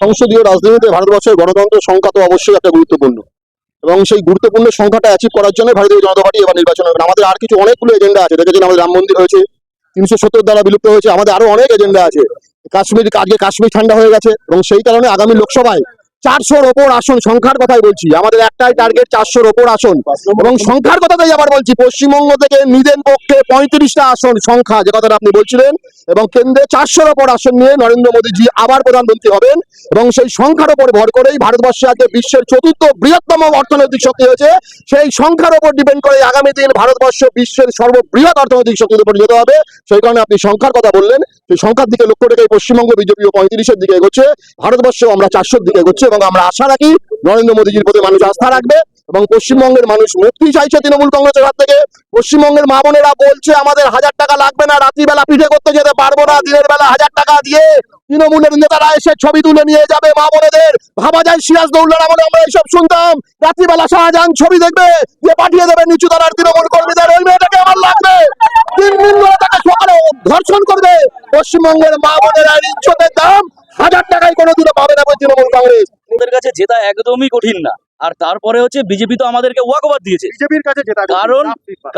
সংসদীয় রাজনীতিতে ভারতবর্ষের গণতন্ত্রের সংখ্যা তো অবশ্যই একটা গুরুত্বপূর্ণ। এবং সেই গুরুত্বপূর্ণ সংখ্যাটা অ্যাচিভ করার জন্য ভারতীয় জনতা পার্টি এবার নির্বাচন হবে। আমাদের আর কিছু অনেকগুলো এজেন্ডা আছে। দেখেছেন আমাদের রাম মন্দির হয়েছে, তিনশো সত্তর দ্বারা বিলুপ্ত হয়েছে। আমাদের আরও অনেক এজেন্ডা আছে। কাশ্মীর, আজকে কাশ্মীর ঠান্ডা হয়ে গেছে এবং সেই কারণে আগামী লোকসভায় চারশোর ওপর আসন, সংখ্যার কথাই বলছি। আমাদের একটাই টার্গেট চারশোর ওপর আসন। এবং সংখ্যার কথাটাই আবার বলছি, পশ্চিমবঙ্গ থেকে নিজের পক্ষে পঁয়ত্রিশটা আসন সংখ্যা, যে কথাটা আপনি বলছিলেন, এবং কেন্দ্রে চারশোর ওপর আসন নিয়ে নরেন্দ্র মোদীজি আবার প্রধানমন্ত্রী হবেন, এবং সেই সংখ্যার ওপর ভর করেই ভারতবর্ষে আজকে বিশ্বের চতুর্থ বৃহত্তম অর্থনৈতিক শক্তি হয়েছে। সেই সংখ্যার ওপর ডিপেন্ড করে আগামী দিন ভারতবর্ষ বিশ্বের সর্ববৃহৎ অর্থনৈতিক শক্তির উপর যেতে হবে। সেই কারণে আপনি সংখ্যার কথা বললেন, সেই সংখ্যার দিকে লক্ষ্য রেখে পশ্চিমবঙ্গ বিজেপিও পঁয়ত্রিশের দিকে এগোচ্ছে, ভারতবর্ষেও আমরা চারশোর দিকে এগোচ্ছে এবং আমরা আশা রাখি নরেন্দ্র মোদীজির প্রতি মানুষ আস্থা রাখবে এবং পশ্চিমবঙ্গের মানুষ মুক্তি চাইছে তৃণমূল কংগ্রেসের হাত থেকে। পশ্চিমবঙ্গের মা বোনেরা বলছে, আমাদের হাজার টাকা লাগবে না, রাত্রিবেলা পিঠে করতে যেতে পারব না, দিনের বেলা হাজার টাকা দিয়ে তৃণমূলের নেতারা এসে ছবি তুলে নিয়ে যাবে মা বোনেদের। ভাবা যায় সিরাজ দৌল্লার আমলে আমরা এইসব শুনতাম। রাত্রিবেলা শাহজাহান ছবি দেখবে দিয়ে পাঠিয়ে দেবে নিচু তৃণমূল কর্মীদের। ওই মেয়েটাকে আমার লাগবে। তিন দিন ধরে তাকে সকালে ধর্ষণ করবে। পশ্চিমবঙ্গের মা বোনেরা ইজ্জতের দাম হাজার টাকায় কোনোদিনও পাবে না তৃণমূল কংগ্রেস। ওদের কাছে জেতা একদমই কঠিন না। আর তারপরে হচ্ছে বিজেপি তো আমাদেরকে ওয়াক ওভার দিয়েছে। বিজেপির কাছে যেটা কারণ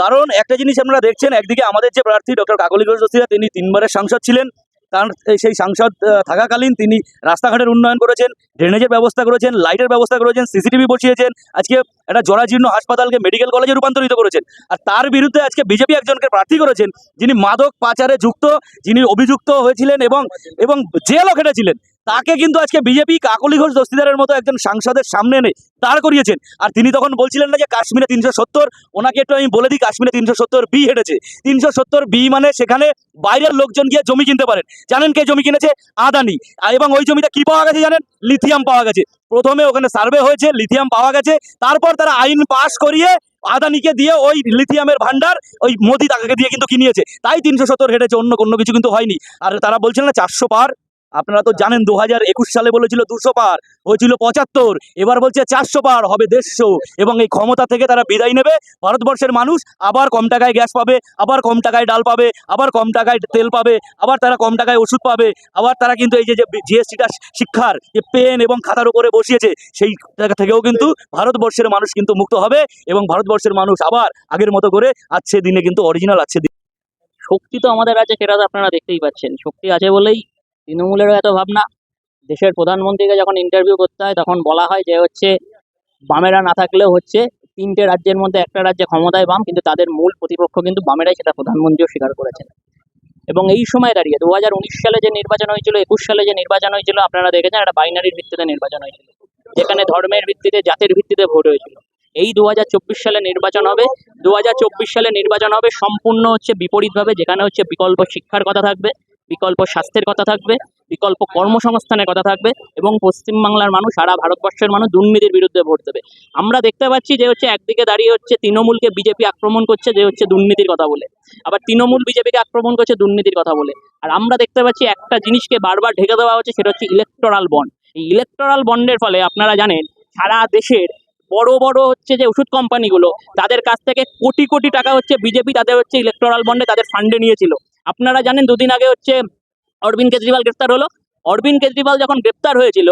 কারণ একটা জিনিস আপনারা দেখছেন একদিকে আমাদের যে প্রার্থী ডক্টর কাকলি ঘোষ তিনি তিনবারের সাংসদ ছিলেন। তার সেই সাংসদ থাকাকালীন তিনি রাস্তাঘাটের উন্নয়ন করেছেন ড্রেনেজের ব্যবস্থা করেছেন লাইটের ব্যবস্থা করেছেন সিসিটিভি বসিয়েছেন আজকে একটা জরাজীর্ণ হাসপাতালকে মেডিকেল কলেজে রূপান্তরিত করেছেন। আর তার বিরুদ্ধে আজকে বিজেপি একজনকে প্রার্থী করেছেন যিনি মাদক পাচারে যুক্ত যিনি অভিযুক্ত হয়েছিলেন এবং এবং জেলও খেটেছিলেন। তাকে কিন্তু আজকে বিজেপি কাকলি ঘোষ দস্তিদারের মতো একজন সাংসদের সামনে এনে দাঁড় করিয়েছেন। আর তিনি তখন বলছিলেন না যে কাশ্মীরে তিনশো সত্তর, ওনাকে একটু আমি বলে দিই, কাশ্মীরে তিনশো সত্তর বি হেঁটেছে। তিনশো সত্তর বি মানে সেখানে বাইরের লোকজন গিয়ে জমি কিনতে পারেন। জানেন কে জমি কিনেছে? আদানি। এবং ওই জমিতে কি পাওয়া গেছে জানেন? লিথিয়াম পাওয়া গেছে। প্রথমে ওখানে সার্ভে হয়েছে, লিথিয়াম পাওয়া গেছে। তারপর তারা আইন পাশ করিয়ে আদানিকে দিয়ে ওই লিথিয়ামের ভান্ডার ওই মোদি তাকে দিয়ে কিন্তু কিনিয়েছে। তাই তিনশো সত্তর হেঁটেছে, অন্য কোনো কিছু কিন্তু হয়নি। আর তারা বলছিলেন না, চারশো পার আপনারা তো জানেন দু হাজার একুশ সালে বলেছিল দুশো পার, হয়েছিল পঁচাত্তর, এবার বলছে চারশো পার, হবে দেড়শো। এবং এই ক্ষমতা থেকে তারা বিদায় নেবে। ভারতবর্ষের মানুষ আবার কম টাকায় গ্যাস পাবে, আবার কম টাকায় ডাল পাবে, আবার কম টাকায় তেল পাবে, আবার তারা কম টাকায় ওষুধ পাবে, আবার তারা কিন্তু এই যে জিএসটিটা শিক্ষার যে পেন এবং খাতার উপরে বসিয়েছে, সেই জায়গা থেকেও কিন্তু ভারতবর্ষের মানুষ কিন্তু মুক্ত হবে এবং ভারতবর্ষের মানুষ আবার আগের মতো করে আছে দিনে কিন্তু অরিজিনাল দিনে শক্তি তো আমাদের আছে, সেটা তো আপনারা দেখতেই পাচ্ছেন। শক্তি আছে বলেই তৃণমূলেরও এত ভাবনা। দেশের প্রধানমন্ত্রীকে যখন ইন্টারভিউ করতে হয়, তখন বলা হয় যে হচ্ছে, বামেরা না থাকলেও হচ্ছে, তিনটে রাজ্যের মধ্যে একটা রাজ্যে ক্ষমতায় বাম, কিন্তু তাদের মূল প্রতিপক্ষ কিন্তু বামেরাই, সেটা প্রধানমন্ত্রীও স্বীকার করেছেন। এবং এই সময় দাঁড়িয়ে দু হাজার উনিশ সালে যে নির্বাচন হয়েছিল, একুশ সালে যে নির্বাচন হয়েছিল, আপনারা দেখেছেন একটা বাইনারির ভিত্তিতে নির্বাচন হয়েছিল, যেখানে ধর্মের ভিত্তিতে, জাতির ভিত্তিতে ভোট হয়েছিল। এই দু হাজার চব্বিশ সালে নির্বাচন হবে দু হাজার চব্বিশ সালে নির্বাচন হবে সম্পূর্ণ হচ্ছে বিপরীতভাবে, যেখানে হচ্ছে বিকল্প শিক্ষার কথা থাকবে বিকল্প স্বাস্থ্যের কথা থাকবে, বিকল্প কর্মসংস্থানের কথা থাকবে এবং পশ্চিমবাংলার মানুষ সারা ভারতবর্ষের মানুষ দুর্নীতির বিরুদ্ধে ভোট দেবে। আমরা দেখতে পাচ্ছি যে হচ্ছে একদিকে দাঁড়িয়ে হচ্ছে তৃণমূলকে বিজেপি আক্রমণ করছে যে হচ্ছে দুর্নীতির কথা বলে। আবার তৃণমূল বিজেপিকে আক্রমণ করছে দুর্নীতির কথা বলে। আর আমরা দেখতে পাচ্ছি একটা জিনিসকে বারবার ঢেকে দেওয়া হচ্ছে, সেটা হচ্ছে ইলেকটোরাল বন্ড এই ইলেকটোরাল বন্ডের ফলে আপনারা জানেন, সারা দেশের বড় বড় হচ্ছে যে ওষুধ কোম্পানিগুলো তাদের কাছ থেকে কোটি কোটি টাকা হচ্ছে বিজেপি তাদের হচ্ছে ইলেকটোরাল বন্ডে তাদের ফান্ডে নিয়েছিল। আপনারা জানেন দুদিন আগে হচ্ছে অরবিন্দ কেজরিওয়াল গ্রেফতার হলো। অরবিন্দ কেজরিওয়াল যখন গ্রেফতার হয়েছিল,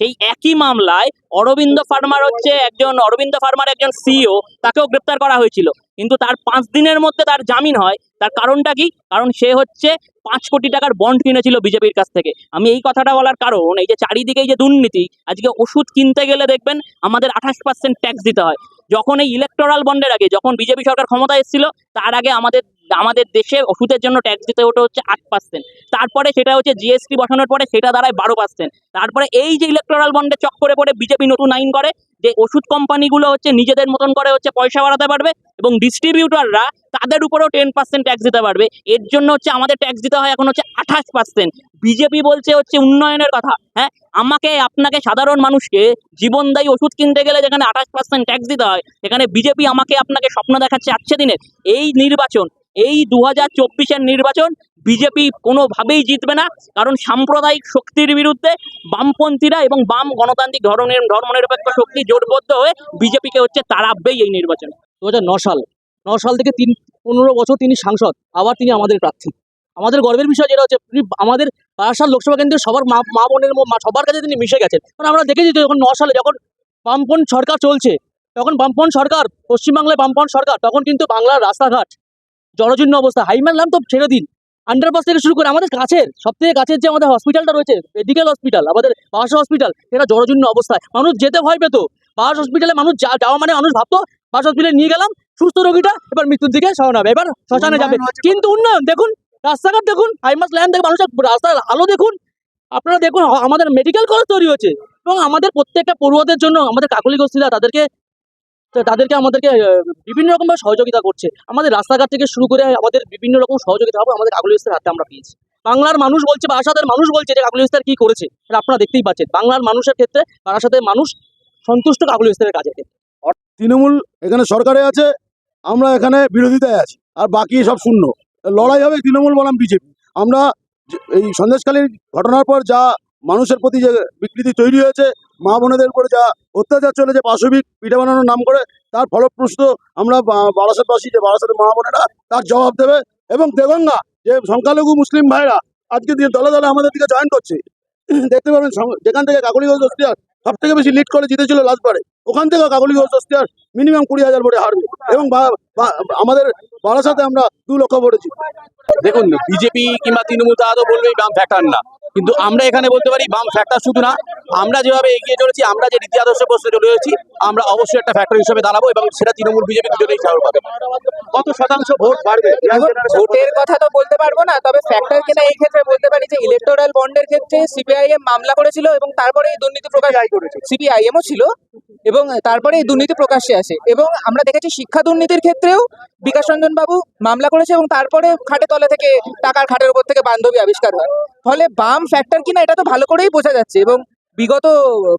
সেই একই মামলায় অরবিন্দ ফার্মার হচ্ছে একজন, অরবিন্দ ফার্মার একজন সিইও তাকেও গ্রেপ্তার করা হয়েছিল। কিন্তু তার পাঁচ দিনের মধ্যে তার জামিন হয়। তার কারণটা কি? কারণ সে হচ্ছে পাঁচ কোটি টাকার বন্ড কিনেছিল বিজেপির কাছ থেকে। আমি এই কথাটা বলার কারণ, এই যে চারিদিকে যে দুর্নীতি, আজকে ওষুধ কিনতে গেলে দেখবেন আমাদের আঠাশ পার্সেন্ট ট্যাক্স দিতে হয়। যখন এই ইলেকটোরাল বন্ডের আগে যখন বিজেপি সরকার ক্ষমতা এসেছিল, তার আগে আমাদের আমাদের দেশে ওষুধের জন্য ট্যাক্স দিতে ওটা হচ্ছে আট পার্সেন্ট তারপরে সেটা হচ্ছে জিএসটি বসানোর পরে সেটা দাঁড়ায় বারো পার্সেন্ট তারপরে এই যে ইলেকটোরাল বন্ডের চক্করে পড়ে বিজেপি নতুন আইন করে যে ওষুধ কোম্পানিগুলো হচ্ছে নিজেদের মতন করে হচ্ছে পয়সা বাড়াতে পারবে এবং ডিস্ট্রিবিউটাররা তাদের উপরেও টেন পার্সেন্ট ট্যাক্স দিতে পারবে। এর জন্য হচ্ছে আমাদের ট্যাক্স দিতে হয় এখন হচ্ছে আঠাশ পার্সেন্ট বিজেপি বলছে হচ্ছে উন্নয়নের কথা হ্যাঁ? আমাকে, আপনাকে সাধারণ মানুষকে জীবনদায়ী ওষুধ কিনতে গেলে যেখানে আঠাশ পার্সেন্ট ট্যাক্স দিতে হয়, সেখানে বিজেপি আমাকে আপনাকে স্বপ্ন দেখাচ্ছে আজকে দিনের। এই নির্বাচন এই দু হাজার নির্বাচন বিজেপি কোনোভাবেই জিতবে না, কারণ সাম্প্রদায়িক শক্তির বিরুদ্ধে বামপন্থীরা এবং বাম গণতান্ত্রিক ধরনের ধর্মনিরপেক্ষ শক্তি জোটবদ্ধ হয়ে বিজেপিকে হচ্ছে তাড়াবেই এই নির্বাচন। দু সাল ন সাল থেকে তিন, পনেরো বছর তিনি সাংসদ, আবার তিনি আমাদের প্রার্থী। আমাদের গর্বের বিষয় যেটা হচ্ছে আমাদের বারাসাত লোকসভা কেন্দ্রের সবার মা মা বোনের সবার কাছে তিনি মিশে গেছেন। কারণ আমরা দেখেছি যখন ন সালে যখন বামপন সরকার চলছে তখন বামপন সরকার, পশ্চিমবাংলায় বামপন সরকার, তখন কিন্তু বাংলার রাস্তাঘাট জরাজীর্ণ অবস্থা। হাইম্যান নাম তো ছেড়ে দিন। আন্ডারপাস থেকে শুরু করে আমাদের কাছের সব থেকে কাছের যে আমাদের হসপিটালটা রয়েছে মেডিকেল হসপিটাল আমাদের বাস হসপিটাল এটা জরাজীর্ণ অবস্থায়। মানুষ যেতে ভয় পেতো। বাস হসপিটালে মানুষ যা- যাওয়া মানে মানুষ ভাবতো বাস হসপিটালে নিয়ে গেলাম সুস্থ রোগীটা এবার মৃত্যুর দিকে সরানো হবে। এবার শ্মশানে যাবে। কিন্তু উন্নয়ন দেখুন রাস্তাঘাট দেখুন হাইমাস ল্যান্ড দেখুন মানুষের রাস্তার আলো দেখুন। আপনারা দেখুন আমাদের মেডিকেল কলেজ তৈরি হয়েছে। এবং আমাদের প্রত্যেকটা পড়ুয়াদের জন্য আমাদের কাকলি গোষ্ঠীরা তাদেরকে তাদেরকে আমাদেরকে বিভিন্ন রকমভাবে সহযোগিতা করছে। আমাদের রাস্তাঘাট থেকে শুরু করে আমাদের বিভিন্ন রকম সহযোগিতা হবে আমাদের কাকলি গোষ্ঠীর হাতে আমরা পেয়েছি। বাংলার মানুষ বলছে বা আসাদের মানুষ বলছে যে কাকলি গোষ্ঠীর কি করেছে আপনারা দেখতেই পাচ্ছেন। বাংলার মানুষের ক্ষেত্রে বারাসাতের মানুষ সন্তুষ্ট কাকলি গোষ্ঠীর কাজের ক্ষেত্রে। তৃণমূল এখানে সরকারে আছে, আমরা এখানে বিরোধিতায় আছি, আর বাকি সব শূন্য। লড়াই হবে তৃণমূল বনাম বিজেপি। আমরা এই সন্দেশখালীর ঘটনার পর যা মানুষের প্রতি যে বিকৃতি তৈরি হয়েছে মা বোনেদের উপরে যা অত্যাচার চলেছে পাশবিক পিঠে বানানোর নাম করে, তার ফলপ্রসূ আমরা বারাসাতবাসী, যে বারাসাতের মা বোনেরা, তার জবাব দেবে। এবং দেগঙ্গা যে সংখ্যালঘু মুসলিম ভাইরা আজকে দিন দলে দলে আমাদের দিকে জয়েন করছে, দেখতে পাবেন যেখান থেকে কাকলিগঞ্জ দস্তিয়ার সব থেকে বেশি লিড করে জিতেছিল লাস্টবারে ওখান থেকে কাকলিগঞ্জ দস্তিয়ার মিনিমাম কুড়ি হাজার ভোটে হারবে। এবং আমাদের বারাসাতে আমরা দু লক্ষ ভোটে জিতবো। দেখুন, বিজেপি কিংবা তৃণমূল তারা তো বলবেই বাম ফ্যাক্টর না। কিন্তু আমরা এখানে বলতে পারি বাম ফ্যাক্টর শুধু না। আমরা যেভাবে এগিয়ে চলেছি, আমরা যে রীতি আদর্শ প্রশ্নে চলে এসেছি আমরা অবশ্যই একটা ফ্যাক্টর হিসেবে দাঁড়াবো এবং সেটা তৃণমূল বিজেপি দুজনেই পাবে। কত শতাংশ ভোট বাড়বে? ভোটের কথা তো বলতে পারব না তবে ফ্যাক্টর কিনা এই ক্ষেত্রে বলতে পারি যে ইলেকটোরাল বন্ডের ক্ষেত্রে সিপিআইএম মামলা করেছিল এবং তারপরে এই দুর্নীতি প্রকাশ করেছে সিপিআইএমও ছিল এবং তারপরে এই দুর্নীতি প্রকাশ্যে আসে এবং আমরা দেখেছি শিক্ষা দুর্নীতির ক্ষেত্রেও বিকাশ রঞ্জন বাবু মামলা করেছে এবং তারপরে খাটে তলা থেকে টাকার খাটের উপর থেকে বান্ধবী আবিষ্কার হয়। ফলে বাম ফ্যাক্টর কিনা এটা তো ভালো করেই বোঝা যাচ্ছে এবং বিগত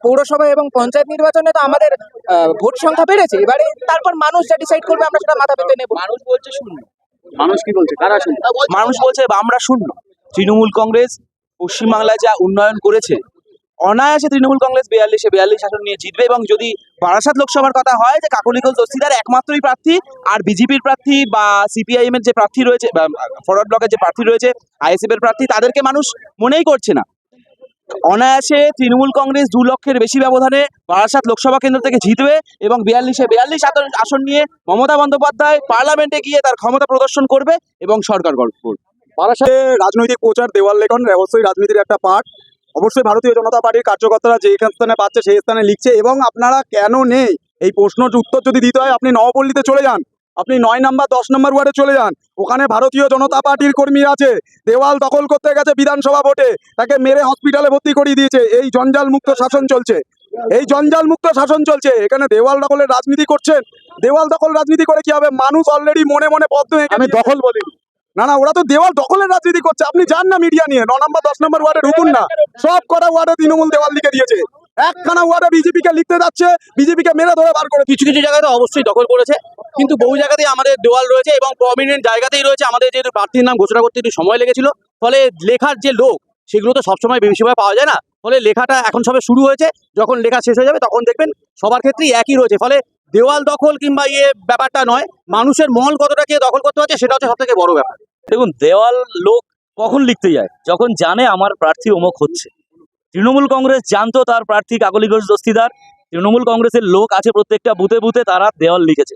পৌরসভা এবং পঞ্চায়েত নির্বাচনে তো আমাদের আহ, ভোট সংখ্যা বেড়েছে। এবারে তারপর মানুষ যা ডিসাইড করবে আমরা সেটা মাথা পেতে নেব। মানুষ বলছে শূন্য। মানুষ কি বলছে? কারা শূন্য? মানুষ বলছে আমরা শূন্য। তৃণমূল কংগ্রেস পশ্চিমবাংলায় যা উন্নয়ন করেছে অনায়াসে তৃণমূল কংগ্রেস বিয়াল্লিশে বিয়াল্লিশ আসন নিয়ে জিতবে এবং যদি বারাসাত লোকসভার কথা হয় যে কাকলিকল দস্তিদার একমাত্রই প্রার্থী আর বিজেপির প্রার্থী বা সিপিআইএম এর যে প্রার্থী রয়েছে ফরওয়ার্ড ব্লকের যে প্রার্থী রয়েছে আইএসএফ এর প্রার্থী তাদেরকে মানুষ মনেই করছে না। অনায়াসে তৃণমূল কংগ্রেস দু লক্ষের বেশি ব্যবধানে বারাসাত লোকসভা কেন্দ্র থেকে জিতবে এবং বিয়াল্লিশে বিয়াল্লিশ আসন নিয়ে মমতা বন্দ্যোপাধ্যায় পার্লামেন্টে গিয়ে তার ক্ষমতা প্রদর্শন করবে এবং সরকার করবে। বারাসাতে রাজনৈতিক প্রচার, দেওয়াল লেখন, অবশ্যই রাজনীতির একটা পার্ট অবশ্যই ভারতীয় জনতা পার্টির কার্যকর্তারা যে স্থানে পাচ্ছে, সেই স্থানে লিখছে এবং আপনারা কেন নেই? এই প্রশ্নর উত্তর যদি দিতে হয়, আপনি নবপল্লীতে চলে যান। আপনি নয় নাম্বার দশ নম্বর ওয়ার্ডে চলে যান। ওখানে ভারতীয় জনতা পার্টির কর্মী আছে। দেওয়াল দখল করতে গেছে বিধানসভা ভোটে। তাকে মেরে হসপিটালে ভর্তি করিয়ে দিয়েছে। এই জঞ্জাল মুক্ত শাসন চলছে। এই জঞ্জাল মুক্ত শাসন চলছে। এখানে দেওয়াল দখলের রাজনীতি করছেন। দেওয়াল দখল রাজনীতি করে কি হবে? মানুষ অলরেডি মনে মনে পদ্ম আমি দখল বলি না না ওরা তো দেওয়াল দখলের রাজনীতি করছে। আপনি যান না মিডিয়া নিয়ে। ন নম্বর দশ নম্বর ওয়ার্ডে ঢুকুন না। সব কটা ওয়ার্ডে তৃণমূল দেওয়াল লিখে দিয়েছে। একখানা ওয়ার্ডে বিজেপি কে লিখতে যাচ্ছে বিজেপি কে মেরে ধরে বার করে কিছু কিছু জায়গায় তো অবশ্যই দখল করেছে কিন্তু বহু জায়গাতেই আমাদের দেওয়াল রয়েছে এবং প্রমিনেন্ট জায়গাতেই রয়েছে আমাদের যেহেতু প্রার্থীর নাম ঘোষণা করতে একটু সময় লেগেছিল ফলে লেখার যে লোক সেগুলো তো সবসময় বেশিরভাগ পাওয়া যায় না ফলে লেখাটা এখন সবে শুরু হয়েছে যখন লেখা শেষ হয়ে যাবে তখন দেখবেন সবার ক্ষেত্রেই একই রয়েছে ফলে দেওয়াল দখল কিংবা ইয়ে ব্যাপারটা নয় মানুষের মহল কতটা কে দখল করতে পারছে সেটা হচ্ছে সব থেকে বড় ব্যাপার। দেখুন দেওয়াল লোক কখন লিখতে যায়? যখন জানে আমার প্রার্থী অমুক হচ্ছে। তৃণমূল কংগ্রেস জানতো তার প্রার্থী কাকলি ঘোষ দস্তিদার। তৃণমূল কংগ্রেসের লোক আছে প্রত্যেকটা বুথে বুথে, তারা দেওয়াল লিখেছে।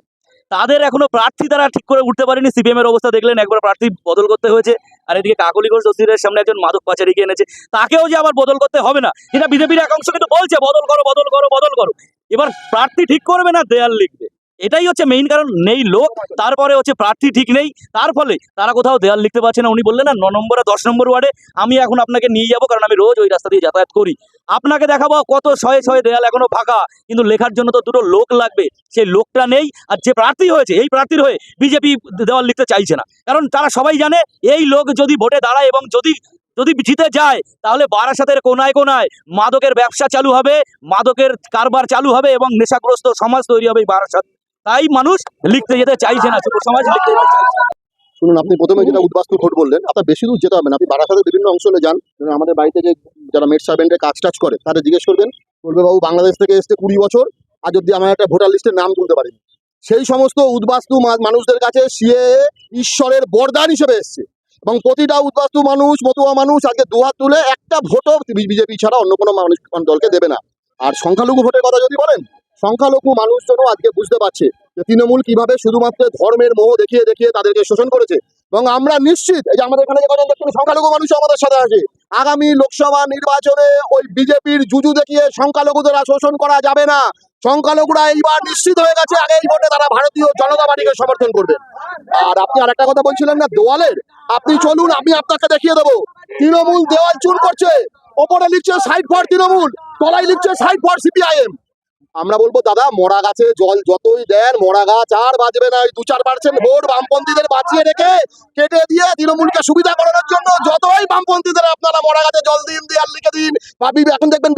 তাদের এখনও প্রার্থী তারা ঠিক করে উঠতে পারেনি। সিপিএম এর অবস্থা দেখলেন, একবার প্রার্থী বদল করতে হয়েছে। আর এদিকে কাকলি ঘোষ দস্তিদারের সামনে একজন মাদক পাচারিকে এনেছে। তাকেও যে আবার বদল করতে হবে না এটা বিজেপির এক অংশ কিন্তু বলছে, বদল করো বদল করো বদল করো। এবার প্রার্থী ঠিক করবে না দেয়াল লিখবে। এটাই হচ্ছে মেইন কারণ, নেই লোক, তারপরে হচ্ছে প্রার্থী ঠিক নেই, তার ফলে তারা কোথাও দেয়াল লিখতে পারছে না। উনি বললেন, না, ন নম্বরে, দশ নম্বর ওয়ার্ডে আমি এখন আপনাকে নিয়ে যাব, কারণ আমি রোজ ওই রাস্তা দিয়ে যাতায়াত করি। আপনাকে দেখাবো কত শয়ে শয়ে দেয়াল এখনও ফাঁকা। কিন্তু লেখার জন্য তো দুটো লোক লাগবে। সেই লোকটা নেই, আর যে প্রার্থী হয়েছে, এই প্রার্থীর হয়ে বিজেপি দেওয়াল লিখতে চাইছে না। কারণ তারা সবাই জানে, এই লোক যদি ভোটে দাঁড়ায় এবং যদি যদি জিতে যায়, তাহলে বারাসাতের কোনায় কোনায় মাদকের ব্যবসা চালু হবে, মাদকের কারবার চালু হবে এবং নেশাগ্রস্ত সমাজ তৈরি হবে এই বারাসাত। তাই মানুষ লিখতে যেতে চাইছে না যুব সমাজ লিখতে। শুনুন, আপনি প্রথমে যেটা উদ্বাস্তু ভোট বললেন, আপনার বেশি দূর যেতে হবে না। আপনি বারাসাতের বিভিন্ন অঞ্চলে যান। আমাদের বাড়িতে যে যারা মেট সার্ভেন্টে কাজ টাজ করে, তাদের জিজ্ঞেস করবেন, বলবে, বাবু, বাংলাদেশ থেকে এসছে কুড়ি বছর আজ অব্দি আমার একটা ভোটার লিস্টের নাম তুলতে পারিনি সেই সমস্ত উদ্বাস্তু মানুষদের কাছে সিএ ঈশ্বরের বরদান হিসেবে এসছে। এবং প্রতিটা উদ্বাস্তু মানুষ, মতুয়া মানুষ, আজকে দুহাত তুলে একটা ভোটও বিজেপি ছাড়া অন্য কোনো মানুষ দলকে দেবে না। আর সংখ্যালঘু ভোটের কথা যদি বলেন সংখ্যালঘু মানুষজনও আজকে বুঝতে পারছে যে তৃণমূল কীভাবে শুধুমাত্র ধর্মের মোহ দেখিয়ে দেখিয়ে তাদেরকে শোষণ করেছে। এবং আমরা নিশ্চিত, এই যে আমাদের এখানে যে দেখছেন, সংখ্যালঘু মানুষ আমাদের সাথে আছে। আগামী লোকসভা নির্বাচনে ওই বিজেপির জুজু দেখিয়ে সংখ্যালঘুদের শোষণ করা যাবে না। সংখ্যালঘুরা এইবার নিশ্চিত হয়ে গেছে আগে এই ভোটে তারা ভারতীয় জনতা পার্টিকে সমর্থন করবে। আর আপনি আর একটা কথা বলছিলেন না, দেওয়ালের? আপনি চলুন, আমি আপনাকে দেখিয়ে দেবো। তৃণমূল দেওয়াল চুর করছে, ওপরে লিখছে সাইড ফর তৃণমূল, তলায় লিখছে সাইড ফর সিপিআইএম। আমরা বলব দাদা মরা গাছে জল যতই দেন মরা গাছ আর বাঁচবে না। ওই দু চার পার্সেন্ট ভোট বামপন্থীদের বাঁচিয়ে রেখে কেটে দিয়ে তৃণমূলকে সুবিধা করানোর জন্য যতই বামপন্থীদের আপনারা মরা গাছে জল দিন দেয়াল লিখে দিন ভাবি এখন দেখবেন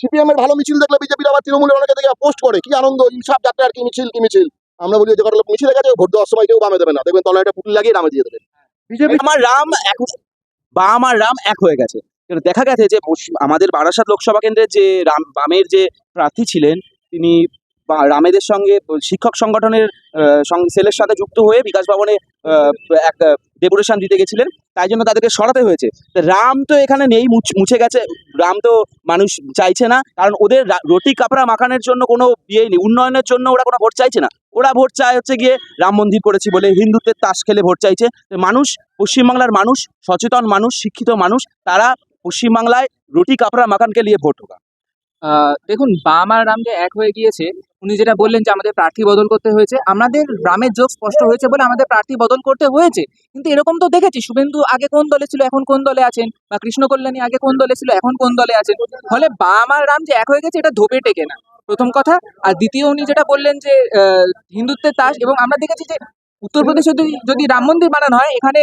সিপিএম এর ভালো মিছিল দেখলে বিজেপির আবার তৃণমূলের অনেকে দেখে পোস্ট করে কি আনন্দ ইনসাফ যাত্রা আর কি মিছিল কি মিছিল? আমরা বলি যে কটা মিছিলে গেছে ভোট দেওয়ার সময় কেউ বামে দেবে না। দেখবেন তলায় একটা পুটলি লাগিয়ে নামে দিয়ে দেবে বিজেপি আমার রাম এক বাম আর রাম এক হয়ে গেছে। দেখা গেছে যে আমাদের বারাসাত লোকসভা কেন্দ্রের যে রাম বামের যে প্রার্থী ছিলেন তিনি রামেদের সঙ্গে শিক্ষক সংগঠনের সেলের সাথে যুক্ত হয়ে বিকাশ ভবনে এক ডেপুটেশন দিতে গেছিলেন। তাই জন্য তাদেরকে সরাতে হয়েছে। রাম তো এখানে নেই, মুছ- গেছে। রাম তো মানুষ চাইছে না। কারণ ওদের রুটি কাপড়া মাখানোর জন্য কোনো ইয়ে নেই। উন্নয়নের জন্য ওরা কোনো ভোট চাইছে না। ওরা ভোট চায় হচ্ছে গিয়ে রাম মন্দির করেছি বলে হিন্দুত্বের তাস খেলে ভোট চাইছে। মানুষ, পশ্চিমবাংলার মানুষ, সচেতন মানুষ, শিক্ষিত মানুষ, তারা পশ্চিমবাংলায় রুটি কাপড়া মাখানকে নিয়ে ভোট হোক দেখুন, বাম আর রাম যে এক হয়ে গিয়েছে, উনি যেটা বললেন যে আমাদের প্রার্থী বদল করতে হয়েছে, আমাদের রামের যোগ স্পষ্ট হয়েছে বলে আমাদের প্রার্থী বদল করতে হয়েছে। কিন্তু এরকম তো দেখেছি, শুভেন্দু আগে কোন দলে ছিল, এখন কোন দলে আছেন? বা কৃষ্ণ কল্যাণী আগে কোন দলে ছিল, এখন কোন দলে আছেন? ফলে বাম আর রাম যে এক হয়ে গেছে, এটা ধোপে টেকে না। প্রথম কথা। আর দ্বিতীয়, উনি যেটা বললেন যে হিন্দুত্বের তাস, এবং আমরা দেখেছি যে উত্তরপ্রদেশে যদি যদি রাম মন্দির বানানো হয়, এখানে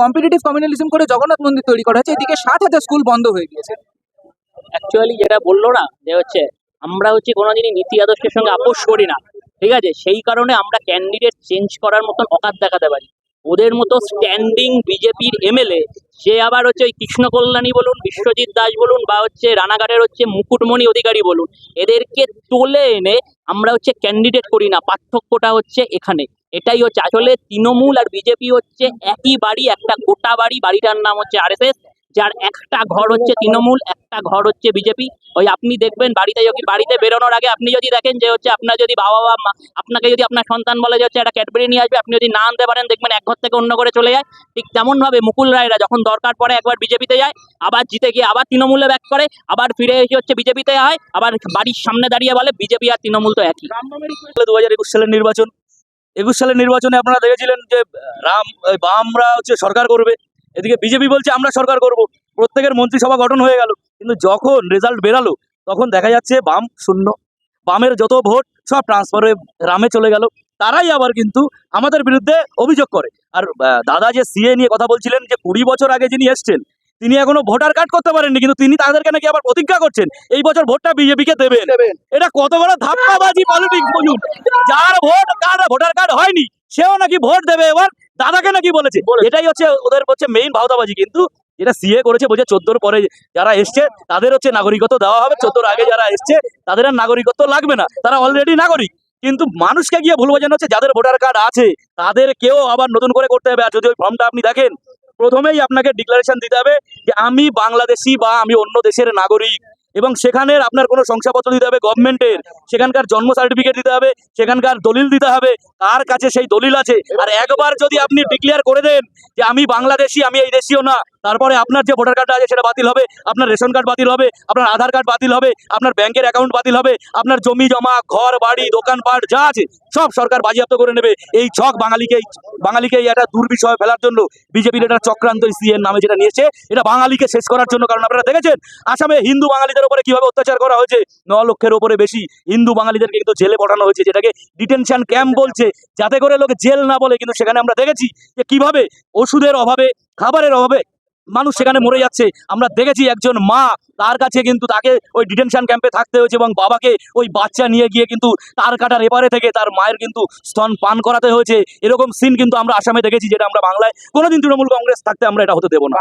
কম্পিটিটিভ কমিউনালিজম করে জগন্নাথ মন্দির তৈরি করা হয়েছে, এদিকে সাত হাজার স্কুল বন্ধ হয়ে গিয়েছে। অ্যাকচুয়ালি যেটা বলল না, যে হচ্ছে আমরা হচ্ছে কোনোদিনই নীতি আদর্শের সঙ্গে আপোষ করি না, ঠিক আছে? সেই কারণে আমরা ক্যান্ডিডেট চেঞ্জ করার মতন অকাত দেখাতে পারি। ওদের মতো স্ট্যান্ডিং বিজেপির এমএলএ সে আবার হচ্ছে ওই কৃষ্ণ কল্যাণী বলুন, বিশ্বজিৎ দাস বলুন, বা হচ্ছে রানাঘাটের হচ্ছে মুকুটমণি অধিকারী বলুন, এদেরকে তোলে এনে আমরা হচ্ছে ক্যান্ডিডেট করি না, পার্থক্যটা হচ্ছে এখানে। এটাই হচ্ছে, আসলে তৃণমূল আর বিজেপি হচ্ছে একই বাড়ি, একটা গোটা বাড়ি, বাড়িটার নাম হচ্ছে আরএসএস যার একটা ঘর হচ্ছে তৃণমূল, একটা ঘর হচ্ছে বিজেপি। ওই আপনি দেখবেন বাড়িতে যদি, বাড়িতে বেরোনোর আগে আপনি যদি দেখেন যে হচ্ছে আপনার যদি বাবা বা আপনাকে যদি আপনার সন্তান বলে যে হচ্ছে একটা ক্যাডবেরি নিয়ে আসবে, আপনি যদি না আনতে পারেন, দেখবেন এক ঘর থেকে অন্য করে চলে যায়। ঠিক তেমন ভাবে মুকুল রায়রা যখন দরকার পড়ে একবার বিজেপিতে যায়, আবার জিতে গিয়ে আবার তৃণমূলে ব্যাক করে, আবার ফিরে এসে হচ্ছে বিজেপিতে হয় আবার বাড়ির সামনে দাঁড়িয়ে বলে, বিজেপি আর তৃণমূল তো একই। দু হাজার একুশ সালের নির্বাচন, একুশ সালের নির্বাচনে আপনারা দেখেছিলেন যে রাম বামরা হচ্ছে সরকার করবে। এদিকে বিজেপি বলছে আমরা সরকার করব। প্রত্যেকের মন্ত্রিসভা গঠন হয়ে গেল কিন্তু যখন রেজাল্ট বেরালো তখন দেখা যাচ্ছে বাম শূন্য। বামের যত ভোট সব ট্রান্সফার হয়ে রামে চলে গেল। তারাই আবার কিন্তু আমাদের বিরুদ্ধে অভিযোগ করে। আর দাদা যে সিএ নিয়ে কথা বলছিলেন যে কুড়ি বছর আগে যিনি এসছেন তিনি এখনও ভোটার কার্ড করতে পারেননি কিন্তু তিনি তাদেরকে নাকি আবার প্রতিজ্ঞা করছেন এই বছর ভোটটা বিজেপিকে দেবেন। এটা কত বড় ধাপ্পাবাজি পলিটিক্স বুঝুন যার ভোট কার ভোটার কার্ড হয়নি সেও নাকি ভোট দেবে এবার। দাদাকে নাকি বলেছে? এটাই হচ্ছে ওদের হচ্ছে মেইন ভাওতাবাজি। কিন্তু যেটা সিএ করেছে বলছে চোদ্দোর পরে যারা এসছে তাদের হচ্ছে নাগরিকত্ব দেওয়া হবে। চোদ্দোর আগে যারা এসছে তাদের আর নাগরিকত্ব লাগবে না। তারা অলরেডি নাগরিক। কিন্তু মানুষকে গিয়ে ভুল বোঝানো হচ্ছে যাদের ভোটার কার্ড আছে তাদের কেউ আবার নতুন করে করতে হবে। আর যদি ওই ফর্মটা আপনি দেখেন প্রথমেই আপনাকে ডিক্লারেশন দিতে হবে যে আমি বাংলাদেশি বা আমি অন্য দেশের নাগরিক। এবং সেখানের আপনার কোনো শংসাপত্র দিতে হবে গভর্নমেন্টের, সেখানকার জন্ম সার্টিফিকেট দিতে হবে, সেখানকার দলিল দিতে হবে তার কাছে সেই দলিল আছে? আর একবার যদি আপনি ডিক্লেয়ার করে দেন যে আমি বাংলাদেশি, আমি এই দেশীয় না তারপরে আপনার যে ভোটার কার্ডটা আছে সেটা বাতিল হবে, আপনার রেশন কার্ড বাতিল হবে, আপনার আধার কার্ড বাতিল হবে, আপনার ব্যাংকের অ্যাকাউন্ট বাতিল হবে, আপনার জমি জমা, ঘর, বাড়ি, দোকানপাট, যা আছে, সব সরকার বাজেয়াপ্ত করে নেবে। এই ছক বাঙালিকে বাঙালিকে একটা দুর্বিষয় ফেলার জন্য বিজেপির একটা চক্রান্ত সিএন নামে যেটা নিয়েছে, এটা বাঙালিকে শেষ করার জন্য, কারণ আপনারা দেখেছেন, আসামে হিন্দু বাঙালিদের উপরে কীভাবে অত্যাচার করা হয়েছে, ন লক্ষের উপরে বেশি হিন্দু বাঙালিদেরকে কিন্তু জেলে পাঠানো হয়েছে, যেটাকে ডিটেনশন ক্যাম্প বলছে, যাতে করে লোকে জেল না বলে, কিন্তু সেখানে আমরা দেখেছি যে কীভাবে ওষুধের অভাবে, খাবারের অভাবে মানুষ সেখানে মরে যাচ্ছে। আমরা দেখেছি একজন মা, তার কাছে কিন্তু তাকে ওই ডিটেনশন ক্যাম্পে থাকতে হয়েছে এবং বাবাকে ওই বাচ্চা নিয়ে গিয়ে কিন্তু তার কাটার এপারে থেকে তার মায়ের কিন্তু স্তন পান করাতে হয়েছে। এরকম সিন কিন্তু আমরা আসামে দেখেছি, যেটা আমরা বাংলায় কোনোদিন তৃণমূল কংগ্রেস থাকতে আমরা এটা হতে দেবো না।